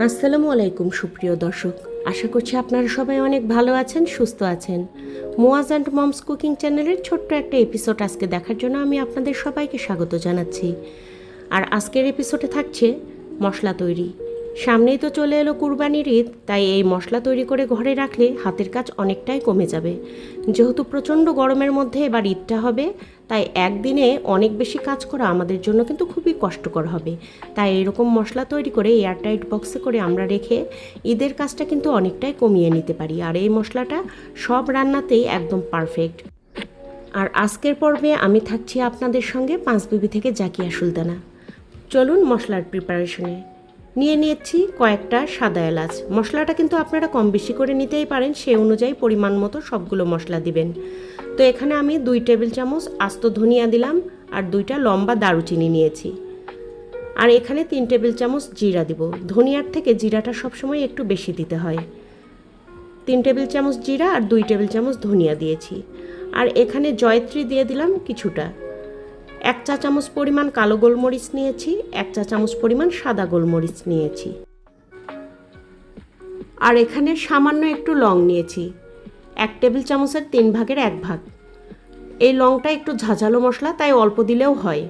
আসসালামু আলাইকুম, সুপ্রিয় দর্শক। আশা করছি আপনারা সবাই অনেক ভালো আছেন, সুস্থ আছেন। মোয়াজ অ্যান্ড মমস কুকিং চ্যানেলের ছোট্ট একটা এপিসোড আজকে দেখার জন্য আমি আপনাদের সবাইকে স্বাগত জানাচ্ছি। আর আজকের এপিসোডে থাকছে মশলা তৈরি। সামনেই তো চলে এলো কুরবানির ঈদ, তাই এই মশলা তৈরি করে ঘরে রাখলে হাতের কাজ অনেকটাই কমে যাবে। যেহেতু প্রচণ্ড গরমের মধ্যে এবার ঈদটা হবে, তাই একদিনে অনেক বেশি কাজ করা আমাদের জন্য কিন্তু খুবই কষ্টকর হবে। তাই এরকম মশলা তৈরি করে এয়ারটাইট বক্সে করে আমরা রেখে ঈদের কাজটা কিন্তু অনেকটাই কমিয়ে নিতে পারি। আর এই মশলাটা সব রান্নাতেই একদম পারফেক্ট। আর আজকের পর্বে আমি থাকছি আপনাদের সঙ্গে পাঁচবিবি থেকে জাকিয়া সুলতানা। চলুন মশলার প্রিপারেশনে নিয়ে নিয়েছি কয়েকটা সাদা এলাচ। মশলাটা কিন্তু আপনারা কম বেশি করে নিতেই পারেন, সে অনুযায়ী পরিমাণ মতো সবগুলো মশলা দিবেন। তো এখানে আমি দুই টেবিল চামচ আস্ত ধনিয়া দিলাম আর দুইটা লম্বা দারুচিনি নিয়েছি। আর এখানে তিন টেবিল চামচ জিরা দিব। ধনিয়ার থেকে জিরাটা সবসময় একটু বেশি দিতে হয়। তিন টেবিল চামচ জিরা আর দুই টেবিল চামচ ধনিয়া দিয়েছি। আর এখানে জয়ত্রী দিয়ে দিলাম কিছুটা। এক চা চামচ পরিমাণ কালো গোলমরিচ নিয়েছি, এক চা চামচ পরিমাণ সাদা গোলমরিচ নিয়েছি। আর এখানে সামান্য একটু লং নিয়েছি, এক টেবিল চামচের তিন ভাগের এক ভাগ। এই লংটা একটু ঝাঝালো মশলা, তাই অল্প দিলেও হয়।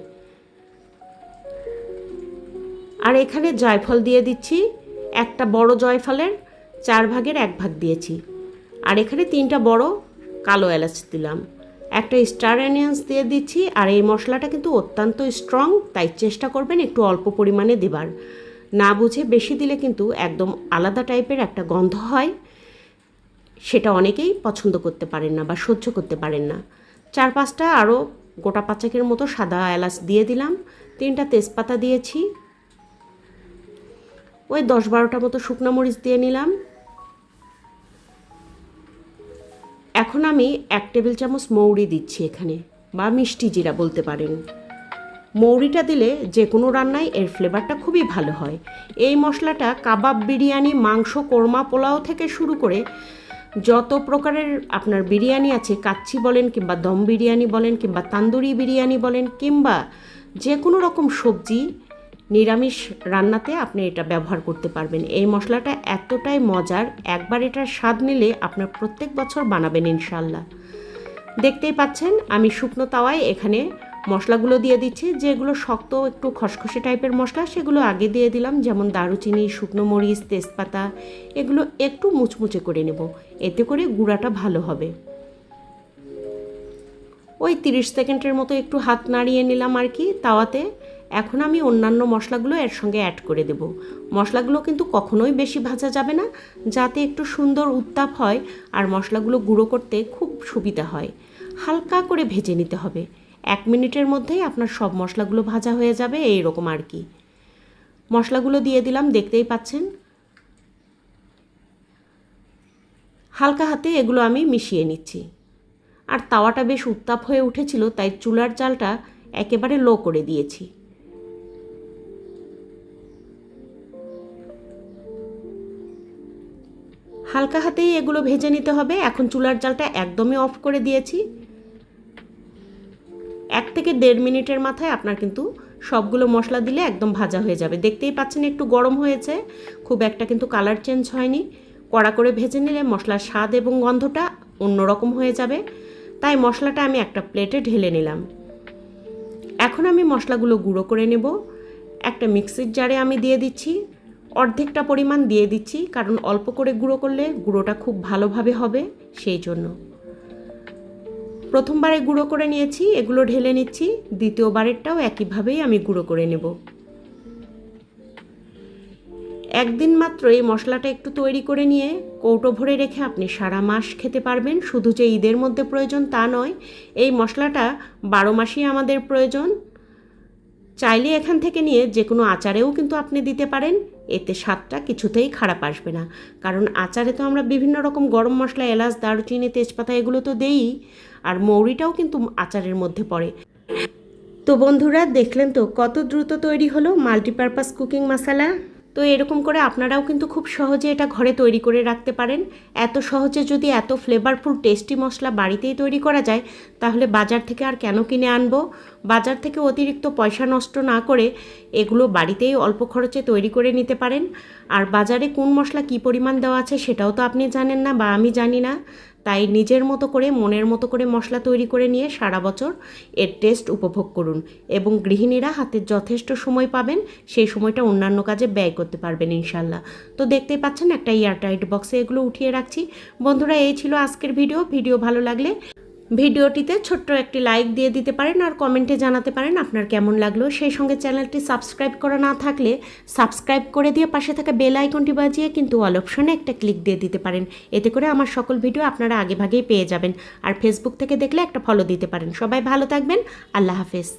আর এখানে জয়ফল দিয়ে দিচ্ছি, একটা বড় জয়ফলের চার ভাগের এক ভাগ দিয়েছি। আর এখানে তিনটা বড় কালো এলাচ দিলাম। একটা স্টার অনিয়ন্স দিয়ে দিচ্ছি, আর এই মশলাটা কিন্তু অত্যন্ত স্ট্রং তাই চেষ্টা করবেন একটু অল্প পরিমাণে দেবার। না বুঝে বেশি দিলে কিন্তু একদম আলাদা টাইপের একটা গন্ধ হয়, সেটা অনেকেই পছন্দ করতে পারেন না বা সহ্য করতে পারেন না। চার পাঁচটা আরও গোটা পাচাকের মতো সাদা এলাচ দিয়ে দিলাম, তিনটা তেজপাতা দিয়েছি, ওই দশ বারোটা মতো শুকনো মরিচ দিয়ে নিলাম। এখন আমি এক টেবিল চামচ মৌরি দিচ্ছি এখানে, বা মিষ্টি জিরা বলতে পারেন। মৌরিটা দিলে যে কোনো রান্নায় এর ফ্লেভারটা খুবই ভালো হয়। এই মশলাটা কাবাব বিরিয়ানি, মাংস, কোরমা, পোলাও থেকে শুরু করে যত প্রকারের আপনার বিরিয়ানি আছে, কাচ্চি বলেন কিংবা দম বিরিয়ানি বলেন কিংবা তান্দুরি বিরিয়ানি বলেন কিংবা যে কোনো রকম সবজি নিরামিষ রান্নাতে আপনি এটা ব্যবহার করতে পারবেন। এই মশলাটা এতটাই মজার, একবার এটার স্বাদ নিলে আপনার প্রত্যেক বছর বানাবেন ইনশাল্লাহ দেখতেই পাচ্ছেন, আমি শুকনো তাওয়ায় এখানে মশলাগুলো দিয়ে দিচ্ছি, যেগুলো শক্ত একটু খসখসে টাইপের মশলা, সেগুলো আগে দিয়ে দিলাম, যেমন দারুচিনি, শুকনো মরিচ, তেজপাতা, এগুলো একটু মুচমুচে করে নেব। এতে করে গুঁড়াটা ভালো হবে। ওই তিরিশ সেকেন্ডের মতো একটু হাত নাড়িয়ে নিলাম আর কি তাওয়াতে। এখন আমি অন্যান্য মশলাগুলো এর সঙ্গে অ্যাড করে দেব। মশলাগুলো কিন্তু কখনোই বেশি ভাজা যাবে না, যাতে একটু সুন্দর উত্তাপ হয় আর মশলাগুলো গুঁড়ো করতে খুব সুবিধা হয়। হালকা করে ভেজে নিতে হবে। এক মিনিটের মধ্যেই আপনার সব মশলাগুলো ভাজা হয়ে যাবে এই রকম আর কি। মশলাগুলো দিয়ে দিলাম, দেখতেই পাচ্ছেন। হালকা হাতে এগুলো আমি মিশিয়ে নিচ্ছি। আর তাওয়াটা বেশ উত্তাপ হয়ে উঠেছিল, তাই চুলার চালটা একেবারে লো করে দিয়েছি। হালকা হাতেই এগুলো ভেজে নিতে হবে। এখন চুলার জালটা একদমই অফ করে দিয়েছি। এক থেকে দেড় মিনিটের মাথায় আপনার কিন্তু সবগুলো মশলা দিলে একদম ভাজা হয়ে যাবে। দেখতেই পাচ্ছেন একটু গরম হয়েছে। খুব একটা কিন্তু কালার চেঞ্জ হয়নি। কড়া করে ভেজে নিলে মশলার স্বাদ এবং গন্ধটা অন্যরকম হয়ে যাবে। তাই মশলাটা আমি একটা প্লেটে ঢেলে নিলাম। এখন আমি মশলাগুলো গুঁড়ো করে নেব। একটা মিক্সির জারে আমি দিয়ে দিচ্ছি। অর্ধেকটা পরিমাণ দিয়ে দিচ্ছি, কারণ অল্প করে গুঁড়ো করলে গুঁড়োটা খুব ভালোভাবে হবে, সেই জন্য। প্রথমবারে গুঁড়ো করে নিয়েছি, এগুলো ঢেলে নিচ্ছি, দ্বিতীয়বারেরটাও একইভাবেই আমি গুঁড়ো করে নেব। একদিন মাত্র এই মশলাটা একটু তৈরি করে নিয়ে কৌটো ভরে রেখে আপনি সারা মাস খেতে পারবেন, শুধু যে ঈদের মধ্যে প্রয়োজন তা নয়, এই মশলাটা বারো মাসই আমাদের প্রয়োজন। চাইলে এখান থেকে নিয়ে যে কোনো আচারেও কিন্তু আপনি দিতে পারেন এতে স্বাদটা কিছুতেই খারাপ আসবে না। কারণ আচারে তো আমরা বিভিন্ন রকম গরম মশলা, এলাচ, দারুচিনি, তেজপাতা এগুলো তো দেই, আর মৌরিটাও কিন্তু আচারের মধ্যে পড়ে। তো বন্ধুরা, দেখলেন তো কত দ্রুত তৈরি হলো মাল্টিপারপাস কুকিং মশালা? তো এরকম করে আপনারাও কিন্তু খুব সহজে এটা ঘরে তৈরি করে রাখতে পারেন। এত সহজে যদি এত ফ্লেভারফুল টেস্টি মশলা বাড়িতেই তৈরি করা যায়, তাহলে বাজার থেকে আর কেন কিনে আনব? বাজার থেকে অতিরিক্ত পয়সা নষ্ট না করে এগুলো বাড়িতেই অল্প খরচে তৈরি করে নিতে পারেন। আর বাজারে কোন মশলা কী পরিমাণ দেওয়া আছে সেটাও তো আপনি জানেন না বা আমি জানি না। তাই নিজের মতো করে, মনের মতো করে মশলা তৈরি করে নিয়ে সারা বছর এর টেস্ট উপভোগ করুন এবং গৃহিণীরা হাতে যথেষ্ট সময় পাবেন, সেই সময়টা অন্যান্য কাজে ব্যয় করতে পারবেন ইনশাল্লাহ। তো দেখতেই পাচ্ছেন একটা এয়ারটাইট বক্সে এগুলো উঠিয়ে রাখছি। বন্ধুরা, এই ছিল আজকের ভিডিও ভিডিও ভালো লাগলে ভিডিওটিতে ছোট্ট একটি লাইক দিয়ে দিতে পারেন আর কমেন্টে জানাতে পারেন আপনার কেমন লাগল। সেই সঙ্গে চ্যানেলটি সাবস্ক্রাইব করা না থাকলে সাবস্ক্রাইব করে দিয়ে পাশে থাকা বেল আইকনটি বাজিয়ে কিন্তু অল অপশনে একটা ক্লিক দিয়ে দিতে পারেন। এতে করে আমার সকল ভিডিও আপনারা আগেভাগেই পেয়ে যাবেন। আর ফেসবুক থেকে দেখলে একটা ফলো দিতে পারেন। সবাই ভালো থাকবেন। আল্লাহ হাফেজ।